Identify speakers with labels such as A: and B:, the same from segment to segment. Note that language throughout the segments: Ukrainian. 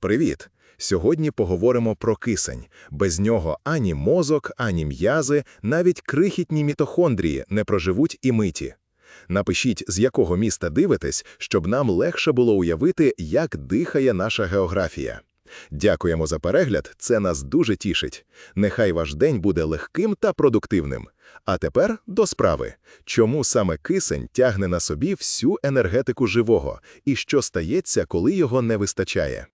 A: Привіт! Сьогодні поговоримо про кисень. Без нього ані мозок, ані м'язи, навіть крихітні мітохондрії не проживуть і миті. Напишіть, з якого міста дивитесь, щоб нам легше було уявити, як дихає наша географія. Дякуємо за перегляд, це нас дуже тішить. Нехай ваш день буде легким та продуктивним. А тепер до справи. Чому саме кисень тягне на собі всю енергетику живого, і що стається, коли його не вистачає?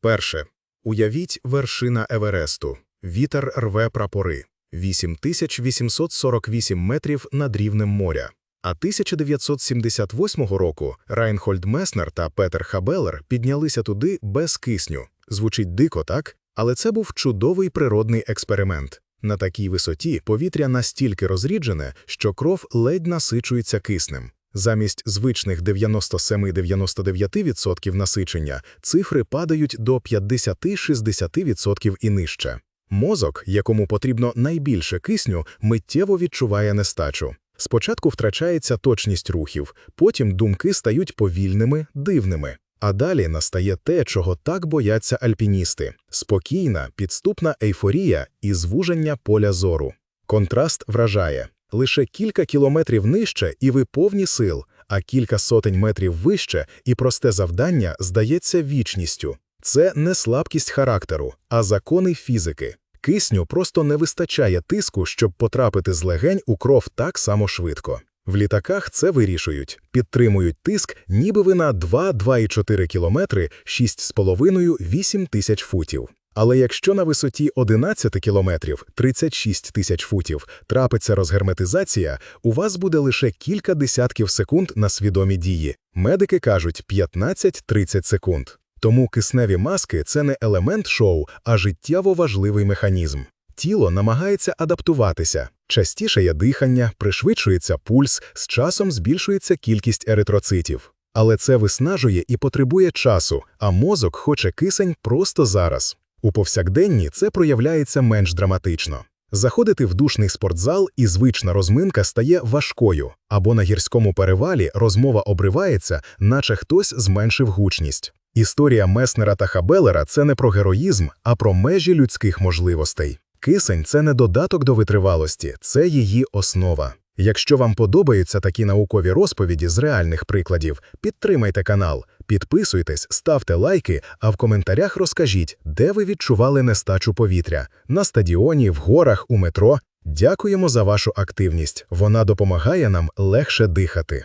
B: Перше. Уявіть вершина Евересту. Вітер рве прапори. 8848 метрів над рівнем моря. А 1978 року Райнхольд Меснер та Петер Хабелер піднялися туди без кисню. Звучить дико, так? Але це був чудовий природний експеримент. На такій висоті повітря настільки розріджене, що кров ледь насичується киснем. Замість звичних 97-99% насичення цифри падають до 50-60% і нижче. Мозок, якому потрібно найбільше кисню, миттєво відчуває нестачу. Спочатку втрачається точність рухів, потім думки стають повільними, дивними. А далі настає те, чого так бояться альпіністи: спокійна, підступна ейфорія і звуження поля зору. Контраст вражає. Лише кілька кілометрів нижче, і ви повні сил, а кілька сотень метрів вище, і просте завдання здається вічністю. Це не слабкість характеру, а закони фізики. Кисню просто не вистачає тиску, щоб потрапити з легень у кров так само швидко. В літаках це вирішують, підтримують тиск, ніби ви на 2-2,4 кілометри 6,5-8 тисяч футів. Але якщо на висоті 11 кілометрів 36 тисяч футів трапиться розгерметизація, у вас буде лише кілька десятків секунд на свідомі дії. Медики кажуть 15-30 секунд. Тому кисневі маски це не елемент шоу, а життєво важливий механізм. Тіло намагається адаптуватися. Частіше є дихання, пришвидшується пульс, з часом збільшується кількість еритроцитів. Але це виснажує і потребує часу, а мозок хоче кисень просто зараз. У повсякденні це проявляється менш драматично. Заходити в душний спортзал і звична розминка стає важкою, або на гірському перевалі розмова обривається, наче хтось зменшив гучність. Історія Меснера та Хабелера це не про героїзм, а про межі людських можливостей. Кисень це не додаток до витривалості, це її основа. Якщо вам подобаються такі наукові розповіді з реальних прикладів, підтримайте канал, підписуйтесь, ставте лайки, а в коментарях розкажіть, де ви відчували нестачу повітря на стадіоні, в горах, у метро. Дякуємо за вашу активність. Вона допомагає нам легше дихати.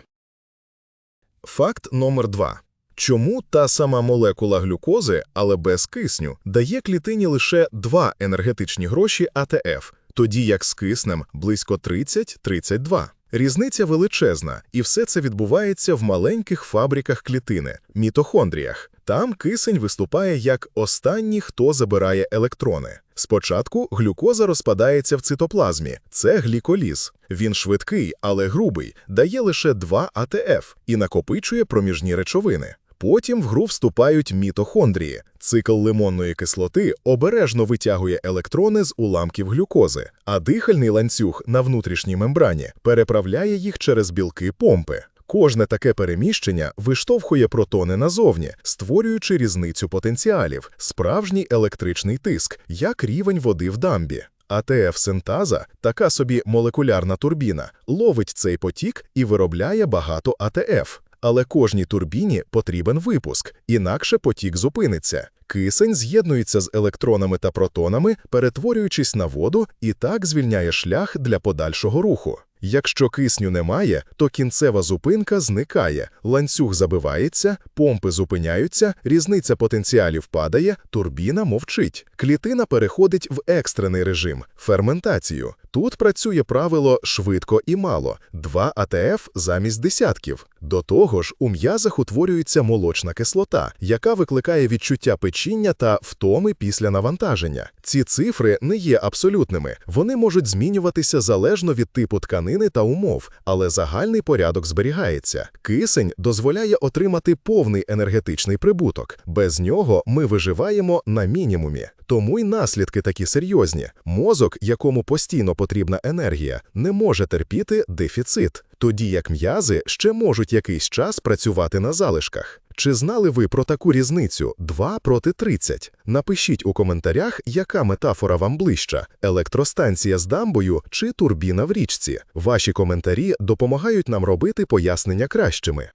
A: Факт номер два. Чому та сама молекула глюкози, але без кисню, дає клітині лише два енергетичні гроші АТФ, тоді як з киснем близько 30-32. Різниця величезна, і все це відбувається в маленьких фабриках клітини мітохондріях. Там кисень виступає як останній, хто забирає електрони. Спочатку глюкоза розпадається в цитоплазмі, це гліколіз. Він швидкий, але грубий, дає лише 2 АТФ і накопичує проміжні речовини. Потім в гру вступають мітохондрії. Цикл лимонної кислоти обережно витягує електрони з уламків глюкози, а дихальний ланцюг на внутрішній мембрані переправляє їх через білки помпи. Кожне таке переміщення виштовхує протони назовні, створюючи різницю потенціалів, справжній електричний тиск, як рівень води в дамбі. АТФ-синтаза, така собі молекулярна турбіна, ловить цей потік і виробляє багато АТФ. Але кожній турбіні потрібен випуск, інакше потік зупиниться. Кисень з'єднується з електронами та протонами, перетворюючись на воду, і так звільняє шлях для подальшого руху. Якщо кисню немає, то кінцева зупинка зникає, ланцюг забивається, помпи зупиняються, різниця потенціалів падає, турбіна мовчить. Клітина переходить в екстрений режим ферментацію. Тут працює правило швидко і мало, 2 АТФ замість десятків. До того ж, у м'язах утворюється молочна кислота, яка викликає відчуття печіння та втоми після навантаження. Ці цифри не є абсолютними, вони можуть змінюватися залежно від типу тканини та умов, але загальний порядок зберігається. Кисень дозволяє отримати повний енергетичний прибуток. Без нього ми виживаємо на мінімумі. Тому й наслідки такі серйозні. Мозок, якому постійно потрібна енергія, не може терпіти дефіцит, тоді як м'язи ще можуть якийсь час працювати на залишках. Чи знали ви про таку різницю 2 проти 30? Напишіть у коментарях, яка метафора вам ближча – електростанція з дамбою чи турбіна в річці. Ваші коментарі допомагають нам робити пояснення кращими.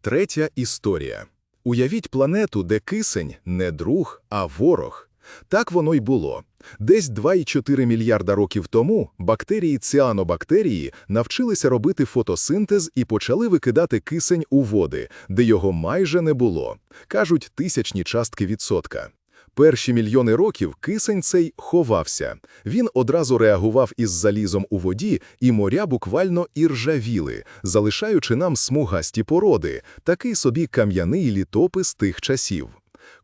A: Третя історія. Уявіть планету, де кисень не друг, а ворог. Так воно й було. Десь 2,4 мільярда років тому бактерії ціанобактерії навчилися робити фотосинтез і почали викидати кисень у води, де його майже не було. Кажуть, тисячні частки відсотка. Перші мільйони років кисень цей ховався. Він одразу реагував із залізом у воді, і моря буквально іржавіли, залишаючи нам смугасті породи, такий собі кам'яний літопис тих часів.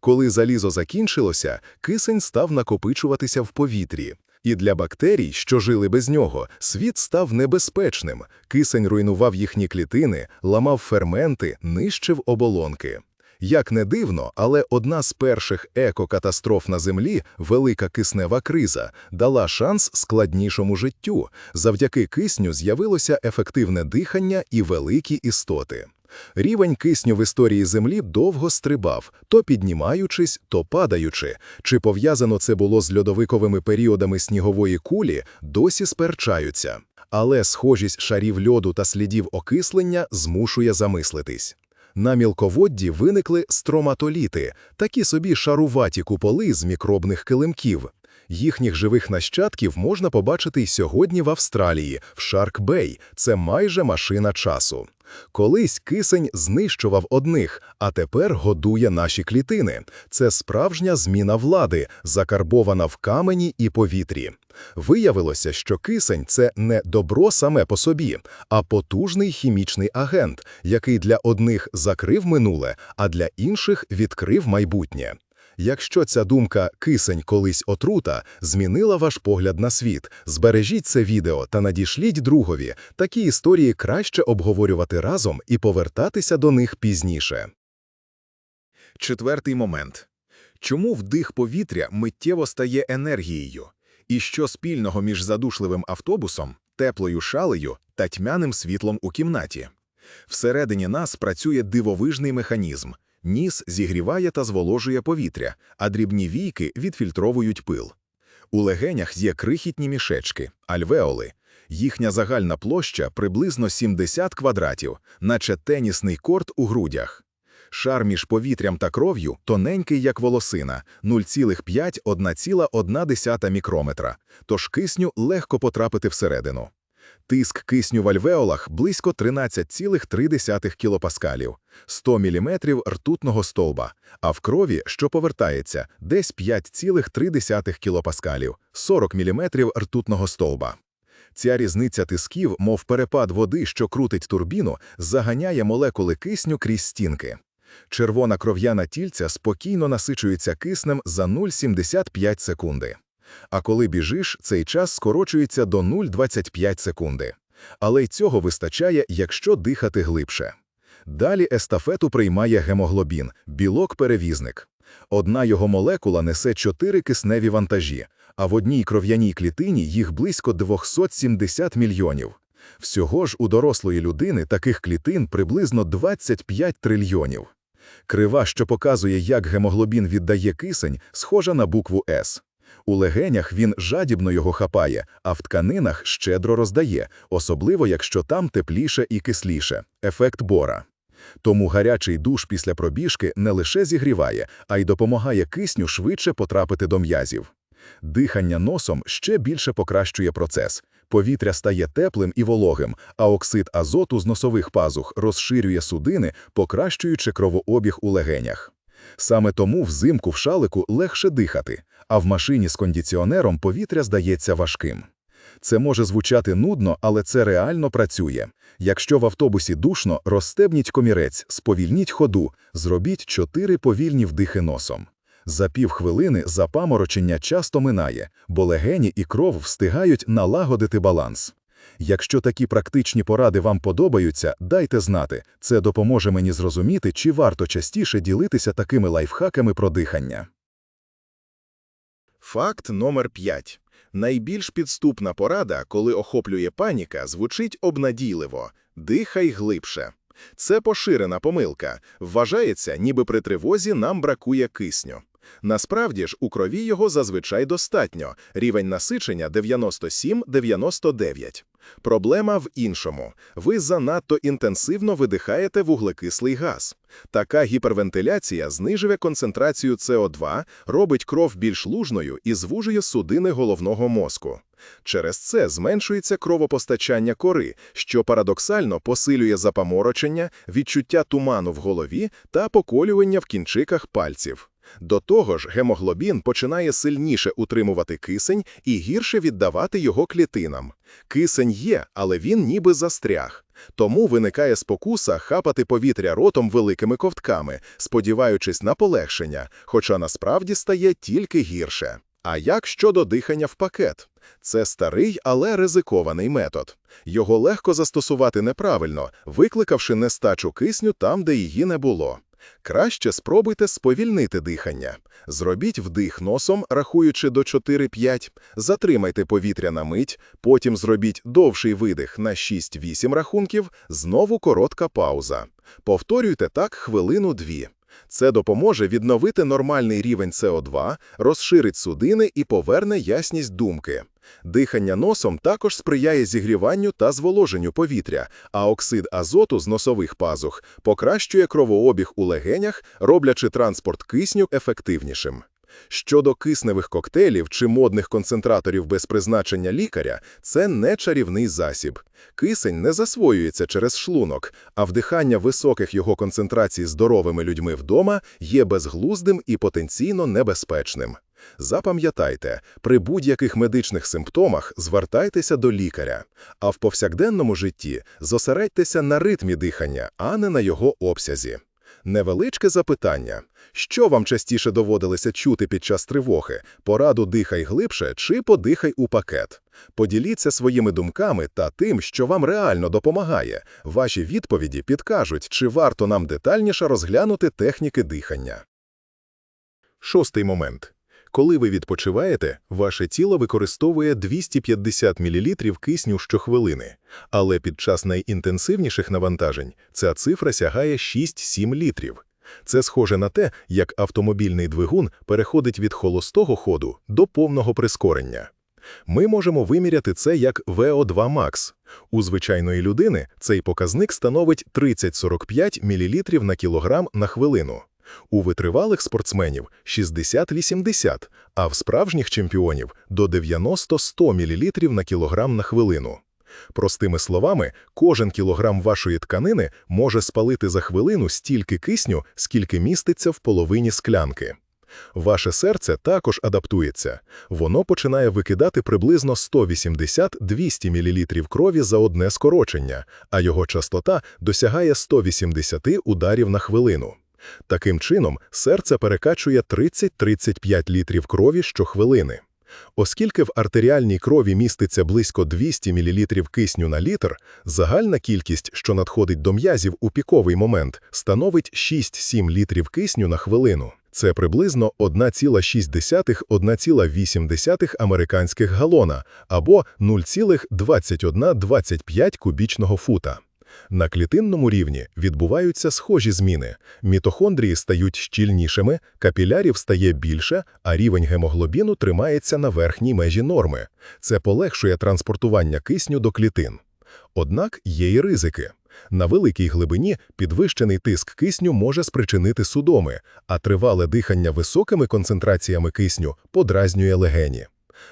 A: Коли залізо закінчилося, кисень став накопичуватися в повітрі. І для бактерій, що жили без нього, світ став небезпечним. Кисень руйнував їхні клітини, ламав ферменти, нищив оболонки. Як не дивно, але одна з перших екокатастроф на Землі, велика киснева криза, дала шанс складнішому життю. Завдяки кисню з'явилося ефективне дихання і великі істоти. Рівень кисню в історії Землі довго стрибав, то піднімаючись, то падаючи. Чи пов'язано це було з льодовиковими періодами снігової кулі, досі сперчаються. Але схожість шарів льоду та слідів окислення змушує замислитись. На мілководді виникли строматоліти, такі собі шаруваті куполи з мікробних килимків. Їхніх живих нащадків можна побачити й сьогодні в Австралії, в Шарк-Бей. Це майже машина часу. Колись кисень знищував одних, а тепер годує наші клітини. Це справжня зміна влади, закарбована в камені і повітрі. Виявилося, що кисень це не добро саме по собі, а потужний хімічний агент, який для одних закрив минуле, а для інших відкрив майбутнє. Якщо ця думка «кисень колись отрута» змінила ваш погляд на світ, збережіть це відео та надішліть другові. Такі історії краще обговорювати разом і повертатися до них пізніше. Четвертий момент. Чому вдих повітря миттєво стає енергією? І що спільного між задушливим автобусом, теплою шалею та тьмяним світлом у кімнаті? Всередині нас працює дивовижний механізм. Ніс зігріває та зволожує повітря, а дрібні війки відфільтровують пил. У легенях є крихітні мішечки, альвеоли. Їхня загальна площа приблизно 70 квадратів, наче тенісний корт у грудях. Шар між повітрям та кров'ю тоненький, як волосина, 0,5-1,1 мікрометра, тож кисню легко потрапити всередину. Тиск кисню в альвеолах близько 13,3 кілопаскалів, 100 мм ртутного стовба, а в крові, що повертається, десь 5,3 кілопаскалів, 40 мм ртутного стовба. Ця різниця тисків, мов перепад води, що крутить турбіну, заганяє молекули кисню крізь стінки. Червона кров'яна тільця спокійно насичується киснем за 0,75 секунди. А коли біжиш, цей час скорочується до 0,25 секунди. Але й цього вистачає, якщо дихати глибше. Далі естафету приймає гемоглобін, білок-перевізник. Одна його молекула несе 4 кисневі вантажі, а в одній кров'яній клітині їх близько 270 мільйонів. Всього ж у дорослої людини таких клітин приблизно 25 трильйонів. Крива, що показує, як гемоглобін віддає кисень, схожа на букву «С». У легенях він жадібно його хапає, а в тканинах щедро роздає, особливо якщо там тепліше і кисліше – ефект бора. Тому гарячий душ після пробіжки не лише зігріває, а й допомагає кисню швидше потрапити до м'язів. Дихання носом ще більше покращує процес. Повітря стає теплим і вологим, а оксид азоту з носових пазух розширює судини, покращуючи кровообіг у легенях. Саме тому взимку в шалику легше дихати, а в машині з кондиціонером повітря здається важким. Це може звучати нудно, але це реально працює. Якщо в автобусі душно, розстебніть комірець, сповільніть ходу, зробіть чотири повільні вдихи носом. За півхвилини запаморочення часто минає, бо легені і кров встигають налагодити баланс. Якщо такі практичні поради вам подобаються, дайте знати, це допоможе мені зрозуміти, чи варто частіше ділитися такими лайфхаками про дихання. Факт номер 5. Найбільш підступна порада, коли охоплює паніка, звучить обнадійливо – дихай глибше. Це поширена помилка. Вважається, ніби при тривозі нам бракує кисню. Насправді ж, у крові його зазвичай достатньо. Рівень насичення 97-99. Проблема в іншому. Ви занадто інтенсивно видихаєте вуглекислий газ. Така гіпервентиляція знижує концентрацію СО2, робить кров більш лужною і звужує судини головного мозку. Через це зменшується кровопостачання кори, що парадоксально посилює запаморочення, відчуття туману в голові та поколювання в кінчиках пальців. До того ж, гемоглобін починає сильніше утримувати кисень і гірше віддавати його клітинам. Кисень є, але він ніби застряг. Тому виникає спокуса хапати повітря ротом великими ковтками, сподіваючись на полегшення, хоча насправді стає тільки гірше. А як щодо дихання в пакет? Це старий, але ризикований метод. Його легко застосувати неправильно, викликавши нестачу кисню там, де її не було. Краще спробуйте сповільнити дихання. Зробіть вдих носом, рахуючи до 4-5, затримайте повітря на мить, потім зробіть довший видих на 6-8 рахунків, знову коротка пауза. Повторюйте так хвилину-дві. Це допоможе відновити нормальний рівень СО2, розширить судини і поверне ясність думки. Дихання носом також сприяє зігріванню та зволоженню повітря, а оксид азоту з носових пазух покращує кровообіг у легенях, роблячи транспорт кисню ефективнішим. Щодо кисневих коктейлів чи модних концентраторів без призначення лікаря, це не чарівний засіб. Кисень не засвоюється через шлунок, а вдихання високих його концентрацій здоровими людьми вдома є безглуздим і потенційно небезпечним. Запам'ятайте, при будь-яких медичних симптомах звертайтеся до лікаря, а в повсякденному житті зосередьтеся на ритмі дихання, а не на його обсязі. Невеличке запитання. Що вам частіше доводилося чути під час тривоги? Пораду «дихай глибше» чи «подихай у пакет»? Поділіться своїми думками та тим, що вам реально допомагає. Ваші відповіді підкажуть, чи варто нам детальніше розглянути техніки дихання. Шостий момент. Коли ви відпочиваєте, ваше тіло використовує 250 мл кисню щохвилини, але під час найінтенсивніших навантажень ця цифра сягає 6-7 літрів. Це схоже на те, як автомобільний двигун переходить від холостого ходу до повного прискорення. Ми можемо виміряти це як VO2 max. У звичайної людини цей показник становить 30-45 мл на кілограм на хвилину. У витривалих спортсменів 60-80, а в справжніх чемпіонів до 90-100 мл на кілограм на хвилину. Простими словами, кожен кілограм вашої тканини може спалити за хвилину стільки кисню, скільки міститься в половині склянки. Ваше серце також адаптується. Воно починає викидати приблизно 180-200 мл крові за одне скорочення, а його частота досягає 180 ударів на хвилину. Таким чином, серце перекачує 30-35 літрів крові щохвилини. Оскільки в артеріальній крові міститься близько 200 мл кисню на літр, загальна кількість, що надходить до м'язів у піковий момент, становить 6-7 літрів кисню на хвилину. Це приблизно 1,6-1,8 американських галона або 0,2125 кубічного фута. На клітинному рівні відбуваються схожі зміни. Мітохондрії стають щільнішими, капілярів стає більше, а рівень гемоглобіну тримається на верхній межі норми. Це полегшує транспортування кисню до клітин. Однак є й ризики. На великій глибині підвищений тиск кисню може спричинити судоми, а тривале дихання високими концентраціями кисню подразнює легені.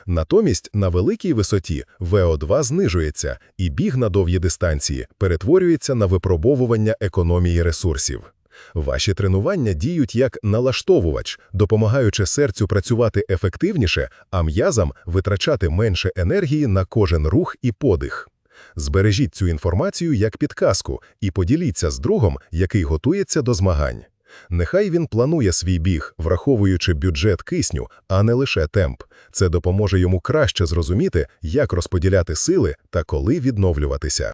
A: Натомість на великій висоті ВО2 знижується, і біг на довгі дистанції перетворюється на випробовування економії ресурсів. Ваші тренування діють як налаштовувач, допомагаючи серцю працювати ефективніше, а м'язам витрачати менше енергії на кожен рух і подих. Збережіть цю інформацію як підказку і поділіться з другом, який готується до змагань. Нехай він планує свій біг, враховуючи бюджет кисню, а не лише темп. Це допоможе йому краще зрозуміти, як розподіляти сили та коли відновлюватися.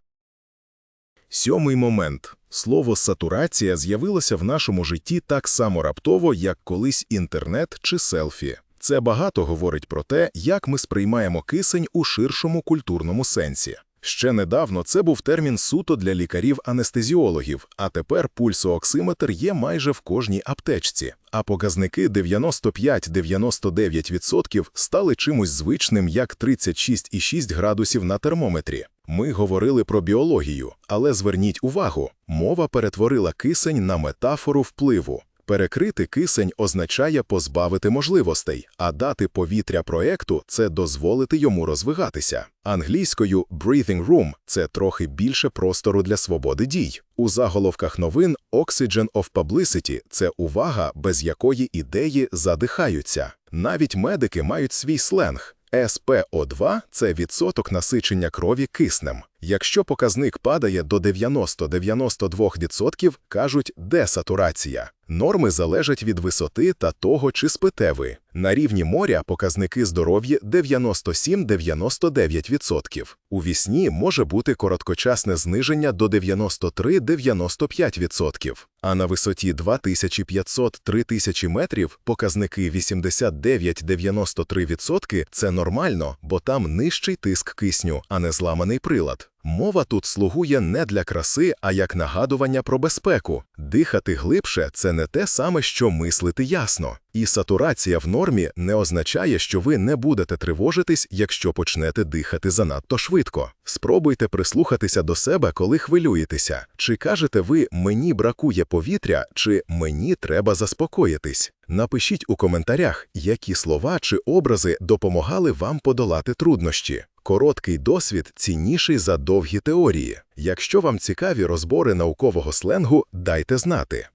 A: Сьомий момент. Слово «сатурація» з'явилося в нашому житті так само раптово, як колись інтернет чи селфі. Це багато говорить про те, як ми сприймаємо кисень у ширшому культурному сенсі. Ще недавно це був термін суто для лікарів-анестезіологів, а тепер пульсооксиметр є майже в кожній аптечці, а показники 95-99% стали чимось звичним, як 36,6 градусів на термометрі. Ми говорили про біологію, але зверніть увагу, мова перетворила кисень на метафору впливу. Перекрити кисень означає позбавити можливостей, а дати повітря проекту – це дозволити йому розвиватися. Англійською «breathing room» – це трохи більше простору для свободи дій. У заголовках новин «Oxygen of Publicity» – це увага, без якої ідеї задихаються. Навіть медики мають свій сленг. СПО2 – це відсоток насичення крові киснем. Якщо показник падає до 90-92%, кажуть десатурація. Норми залежать від висоти та того, чи спите ви. На рівні моря показники здоров'я 97-99%. У вісні може бути короткочасне зниження до 93-95%. А на висоті 2500-3000 метрів показники 89-93% – це нормально, бо там нижчий тиск кисню, а не зламаний прилад. Мова тут слугує не для краси, а як нагадування про безпеку. Дихати глибше – це не те саме, що мислити ясно. І сатурація в нормі не означає, що ви не будете тривожитись, якщо почнете дихати занадто швидко. Спробуйте прислухатися до себе, коли хвилюєтеся. Чи кажете ви «мені бракує повітря» чи «мені треба заспокоїтись». Напишіть у коментарях, які слова чи образи допомагали вам подолати труднощі. Короткий досвід цінніший за довгі теорії. Якщо вам цікаві розбори наукового сленгу, дайте знати.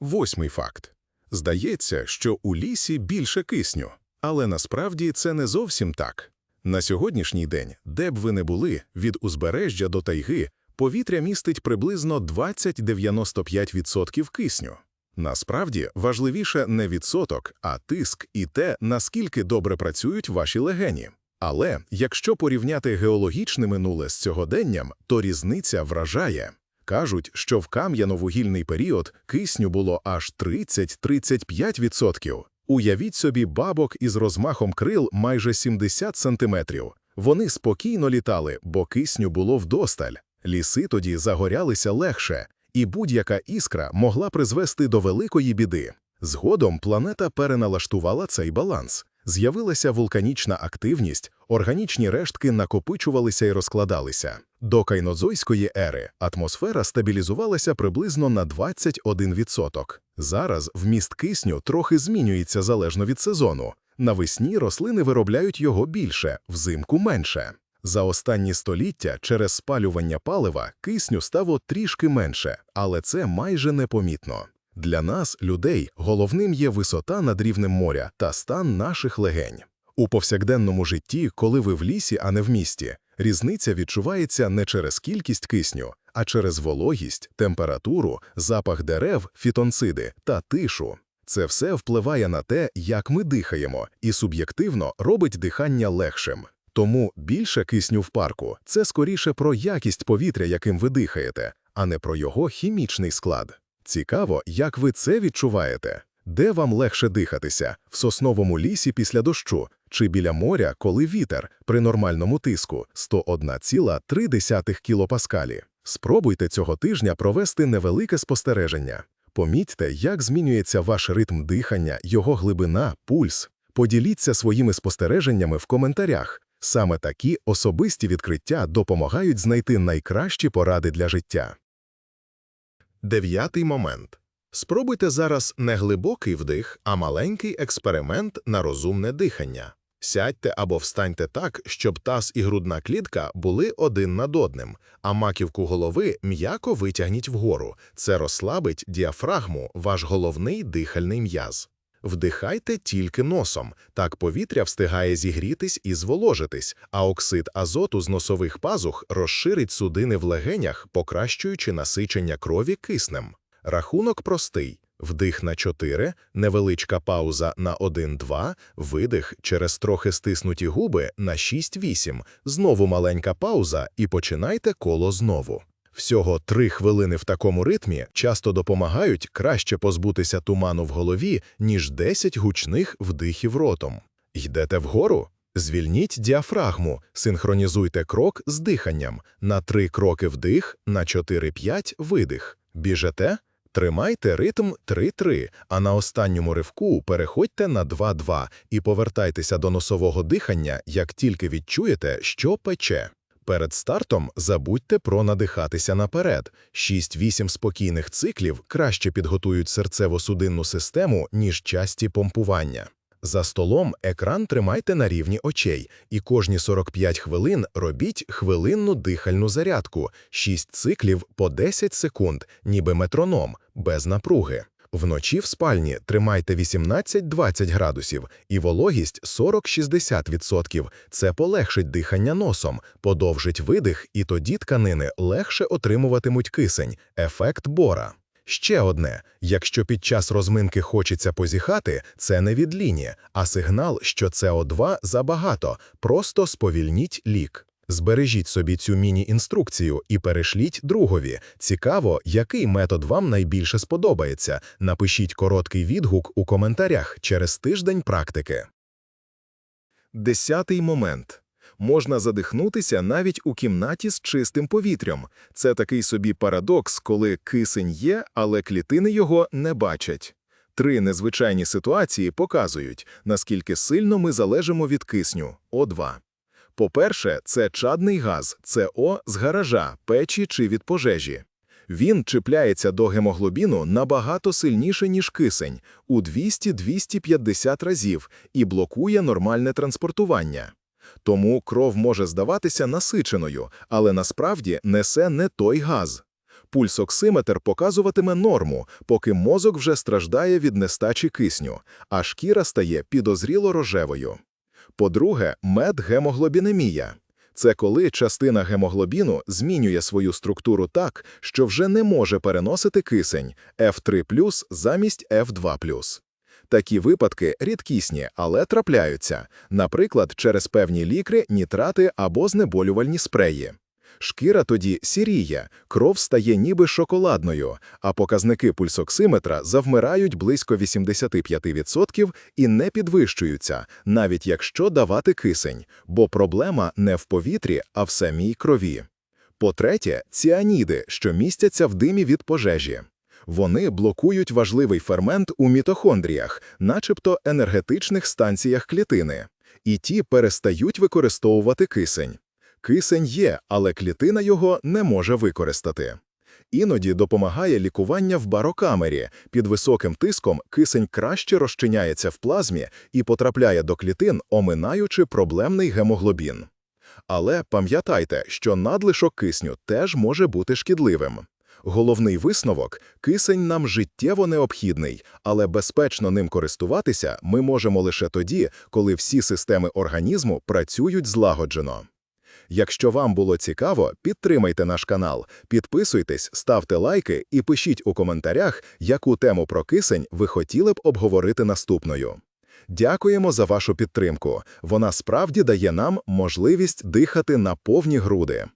A: Восьмий факт. Здається, що у лісі більше кисню. Але насправді це не зовсім так. На сьогоднішній день, де б ви не були, від узбережжя до тайги, повітря містить приблизно 20-95% кисню. Насправді важливіше не відсоток, а тиск і те, наскільки добре працюють ваші легені. Але якщо порівняти геологічне минуле з сьогоденням, то різниця вражає. Кажуть, що в кам'яно-вугільний період кисню було аж 30-35%. Уявіть собі бабок із розмахом крил майже 70 сантиметрів. Вони спокійно літали, бо кисню було вдосталь. Ліси тоді загорялися легше, і будь-яка іскра могла призвести до великої біди. Згодом планета переналаштувала цей баланс. З'явилася вулканічна активність, органічні рештки накопичувалися і розкладалися. До кайнозойської ери атмосфера стабілізувалася приблизно на 21%. Зараз вміст кисню трохи змінюється залежно від сезону. Навесні рослини виробляють його більше, взимку менше. За останні століття через спалювання палива кисню стало трішки менше, але це майже непомітно. Для нас, людей, головним є висота над рівнем моря та стан наших легень. У повсякденному житті, коли ви в лісі, а не в місті, різниця відчувається не через кількість кисню, а через вологість, температуру, запах дерев, фітонциди та тишу. Це все впливає на те, як ми дихаємо, і суб'єктивно робить дихання легшим. Тому більше кисню в парку це скоріше про якість повітря, яким ви дихаєте, а не про його хімічний склад. Цікаво, як ви це відчуваєте. Де вам легше дихатися в сосновому лісі після дощу чи біля моря, коли вітер при нормальному тиску 101,3 кілопаскалі? Спробуйте цього тижня провести невелике спостереження. Помітьте, як змінюється ваш ритм дихання, його глибина, пульс. Поділіться своїми спостереженнями в коментарях. Саме такі особисті відкриття допомагають знайти найкращі поради для життя. Дев'ятий момент. Спробуйте зараз не глибокий вдих, а маленький експеримент на розумне дихання. Сядьте або встаньте так, щоб таз і грудна клітка були один над одним, а маківку голови м'яко витягніть вгору. Це розслабить діафрагму, ваш головний дихальний м'яз. Вдихайте тільки носом, так повітря встигає зігрітись і зволожитись, а оксид азоту з носових пазух розширить судини в легенях, покращуючи насичення крові киснем. Рахунок простий. Вдих на 4, невеличка пауза на 1-2, видих через трохи стиснуті губи на 6-8, знову маленька пауза і починайте коло знову. Всього три хвилини в такому ритмі часто допомагають краще позбутися туману в голові, ніж 10 гучних вдихів ротом. Йдете вгору? Звільніть діафрагму, синхронізуйте крок з диханням. На 3 кроки вдих, на 4-5 видих. Біжете? Тримайте ритм 3-3, а на останньому ривку переходьте на 2-2 і повертайтеся до носового дихання, як тільки відчуєте, що пече. Перед стартом забудьте про надихатися наперед. 6-8 спокійних циклів краще підготують серцево-судинну систему, ніж часті помпування. За столом екран тримайте на рівні очей, і кожні 45 хвилин робіть хвилинну дихальну зарядку, 6 циклів по 10 секунд, ніби метроном, без напруги. Вночі в спальні тримайте 18-20 градусів і вологість 40-60%. Це полегшить дихання носом, подовжить видих, і тоді тканини легше отримуватимуть кисень, ефект бора. Ще одне, якщо під час розминки хочеться позіхати, це не від лінії, а сигнал, що СО2 забагато, просто сповільніть лік. Збережіть собі цю міні-інструкцію і перешліть другові. Цікаво, який метод вам найбільше сподобається. Напишіть короткий відгук у коментарях через тиждень практики. Десятий момент. Можна задихнутися навіть у кімнаті з чистим повітрям. Це такий собі парадокс, коли кисень є, але клітини його не бачать. Три незвичайні ситуації показують, наскільки сильно ми залежимо від кисню – О2. По-перше, це чадний газ – СО з гаража, печі чи від пожежі. Він чіпляється до гемоглобіну набагато сильніше, ніж кисень – у 200-250 разів і блокує нормальне транспортування. Тому кров може здаватися насиченою, але насправді несе не той газ. Пульсоксиметр показуватиме норму, поки мозок вже страждає від нестачі кисню, а шкіра стає підозріло рожевою. По-друге, медгемоглобінемія. Це коли частина гемоглобіну змінює свою структуру так, що вже не може переносити кисень F3+, замість F2+. Такі випадки рідкісні, але трапляються, наприклад, через певні лікри, нітрати або знеболювальні спреї. Шкіра тоді сіріє, кров стає ніби шоколадною, а показники пульсоксиметра завмирають близько 85% і не підвищуються, навіть якщо давати кисень, бо проблема не в повітрі, а в самій крові. По-третє, ціаніди, що містяться в димі від пожежі. Вони блокують важливий фермент у мітохондріях, начебто енергетичних станціях клітини, і ті перестають використовувати кисень. Кисень є, але клітина його не може використати. Іноді допомагає лікування в барокамері. Під високим тиском кисень краще розчиняється в плазмі і потрапляє до клітин, оминаючи проблемний гемоглобін. Але пам'ятайте, що надлишок кисню теж може бути шкідливим. Головний висновок – кисень нам життєво необхідний, але безпечно ним користуватися ми можемо лише тоді, коли всі системи організму працюють злагоджено. Якщо вам було цікаво, підтримайте наш канал, підписуйтесь, ставте лайки і пишіть у коментарях, яку тему про кисень ви хотіли б обговорити наступною. Дякуємо за вашу підтримку. Вона справді дає нам можливість дихати на повні груди.